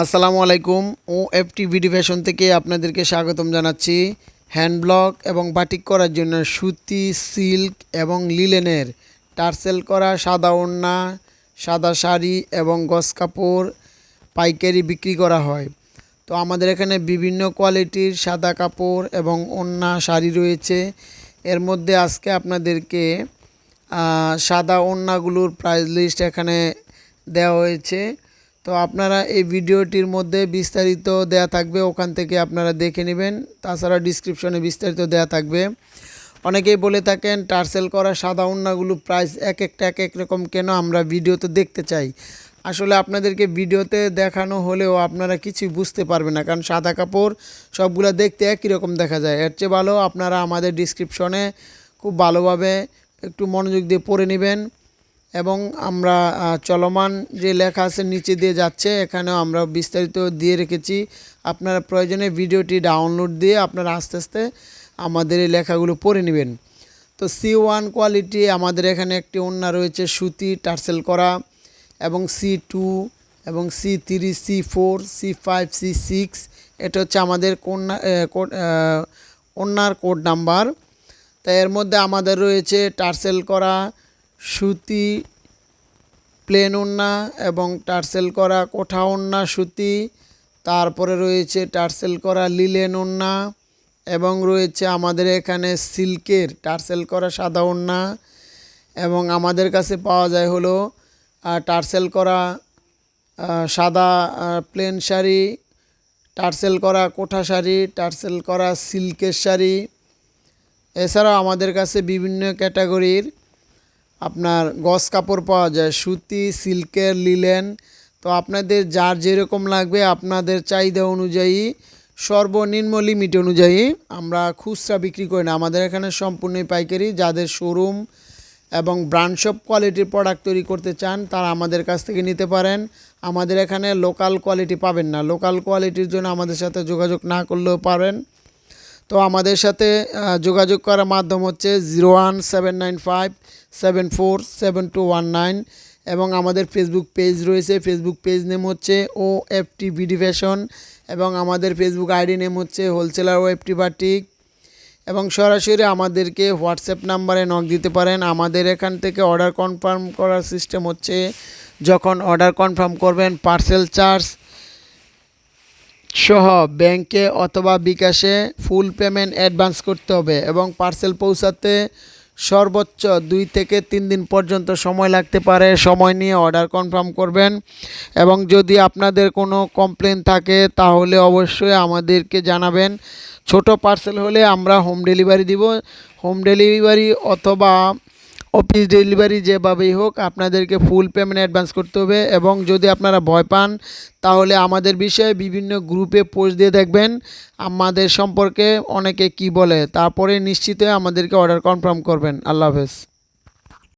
আসসালামু আলাইকুম। ও এফটি ভিডি ফ্যাশন থেকে আপনাদেরকে স্বাগতম জানাচ্ছি। হ্যান্ড ব্লক এবং বাটিক করার জন্য সুতি সিল্ক এবং লিলেনের টার্সেল করা, সাদা ওড়না, সাদা শাড়ি এবং গস কাপড় পাইকারি বিক্রি করা হয়। তো আমাদের এখানে বিভিন্ন কোয়ালিটির সাদা কাপড় এবং ওড়না, শাড়ি রয়েছে। এর মধ্যে আজকে আপনাদেরকে সাদা ওড়নাগুলোর প্রাইস লিস্ট এখানে দেওয়া হয়েছে। তো আপনারা এই ভিডিওটির মধ্যে বিস্তারিত দেয়া থাকবে, ওখান থেকে আপনারা দেখে নেবেন। তাছাড়া ডিসক্রিপশনে বিস্তারিত দেয়া থাকবে। অনেকেই বলে থাকেন, টার্সেল করা সাদা ওড়নাগুলো প্রাইস এক একটা এক এক রকম, কেন আমরা ভিডিওতে দেখতে চাই? আসলে আপনাদেরকে ভিডিওতে দেখানো হলেও আপনারা কিছুই বুঝতে পারবেন না, কারণ সাদা কাপড় সবগুলো দেখতে একই রকম দেখা যায়। এর চেয়ে ভালো আপনারা আমাদের ডিসক্রিপশনে খুব ভালোভাবে একটু মনোযোগ দিয়ে পড়ে নেবেন। এবং আমরা চলমান যে লেখা আছে নিচে দিয়ে যাচ্ছে, এখানেও আমরা বিস্তারিত দিয়ে রেখেছি। আপনারা প্রয়োজনে ভিডিওটি ডাউনলোড দিয়ে আপনারা আস্তে আস্তে আমাদের এই লেখাগুলো পড়ে নেবেন। তো সি ওয়ান কোয়ালিটি আমাদের এখানে একটি ওড়না রয়েছে, সুতি, টার্সেল করা, এবং সি টু এবং C three C four C five C six এটা হচ্ছে আমাদের কন্যা কোড ওড়নার কোড নাম্বার। তাই এর মধ্যে আমাদের রয়েছে টার্সেল করা সুতি প্লেন ওড়না এবং টার্সেল করা কোঠা ওড়না সুতি। তারপরে রয়েছে টার্সেল করা লিলেন ওড়না এবং রয়েছে আমাদের এখানে সিল্কের টার্সেল করা সাদা ওড়না এবং আমাদের কাছে পাওয়া যায় হলো টার্সেল করা সাদা প্লেন শাড়ি, টার্সেল করা কোঠা শাড়ি, টার্সেল করা সিল্কের শাড়ি। এছাড়াও আমাদের কাছে বিভিন্ন ক্যাটাগরির আপনার গস কাপড় পাওয়া যায়, সুতি, সিল্কের লিলেন। তো আপনাদের যার যেরকম লাগবে, আপনাদের চাহিদা অনুযায়ী, সর্বনিম্ন লিমিট অনুযায়ী আমরা খুচরা বিক্রি করি না। আমাদের এখানে সম্পূর্ণই পাইকারি, যাদের শোরুম এবং ব্র্যান্ড শপ কোয়ালিটির প্রোডাক্ট তৈরি করতে চান, তারা আমাদের কাছ থেকে নিতে পারেন। আমাদের এখানে লোকাল কোয়ালিটি পাবেন না। লোকাল কোয়ালিটির জন্য আমাদের সাথে যোগাযোগ না করলেও পারেন। তো আমাদের সাথে যোগাযোগ করার মাধ্যম হচ্ছে zero one seven nine five seven four seven two one nine এবং আমাদের ফেসবুক পেজ রয়েছে। ফেসবুক পেজ নেম হচ্ছে O F T BD fashion এবং আমাদের ফেসবুক আইডি নেম হচ্ছে wholesaler O F T batik এবং সরাসরি আমাদেরকে হোয়াটসঅ্যাপ নাম্বারে নক দিতে পারেন। আমাদের এখান থেকে অর্ডার কনফার্ম করার সিস্টেম হচ্ছে যখন অর্ডার কনফার্ম করবেন পার্সেল চার্জ সহ ব্যাংকে অথবা বিকাশে ফুল পেমেন্ট অ্যাডভান্স করতে হবে এবং পার্সেল পৌঁছাতে সর্বোচ্চ দুই থেকে তিন দিন পর্যন্ত সময় লাগতে পারে। সময় নিয়ে অর্ডার কনফার্ম করবেন। এবং যদি আপনাদের কোনো কমপ্লেন থাকে, তাহলে অবশ্যই আমাদেরকে জানাবেন। ছোট পার্সেল হলে আমরা হোম ডেলিভারি দিব। হোম ডেলিভারি অথবা অফিস ডেলিভারি যেভাবেই হোক, আপনাদেরকে ফুল পেমেন্ট অ্যাডভান্স করতে হবে এবং যদি আপনারা ভয় পান, তাহলে আমাদের বিষয়ে বিভিন্ন গ্রুপে পোস্ট দিয়ে দেখবেন। আমাদের সম্পর্কে অনেকে কি বলে, তারপরে নিশ্চিত আমাদেরকে অর্ডার কনফার্ম করবেন। আল্লাহ হাফেজ।